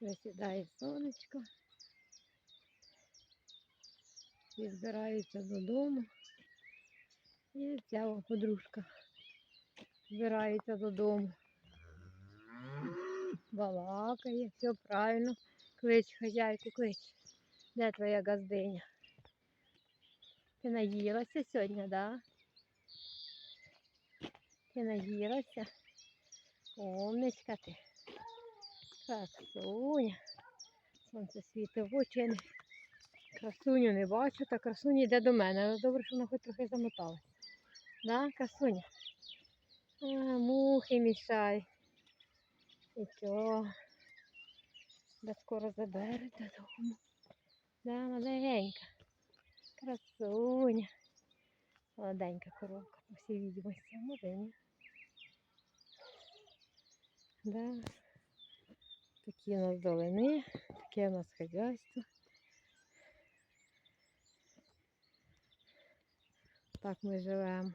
Висідає сонечко. Всі збираються додому. І ця подружка збирається додому. Балакає, все правильно. Клич хазяйку, клич. Де твоя газдиня? Ти наїлася сьогодні, да? Ти наїлася? Умничка ти. Красуня. Сонце світить в очі. Красуню не бачу, та красуня йде до мене. Але добре, що вона хоч трохи замоталась. Да, красуня? А, мухи мішають. І чого? Да скоро заберуть додому. Да, маленька. Красуня. Молоденька коровка, по всій відомості. Може, ні? Да. Такі у нас долини, таке у нас хазяйство. Так ми живемо.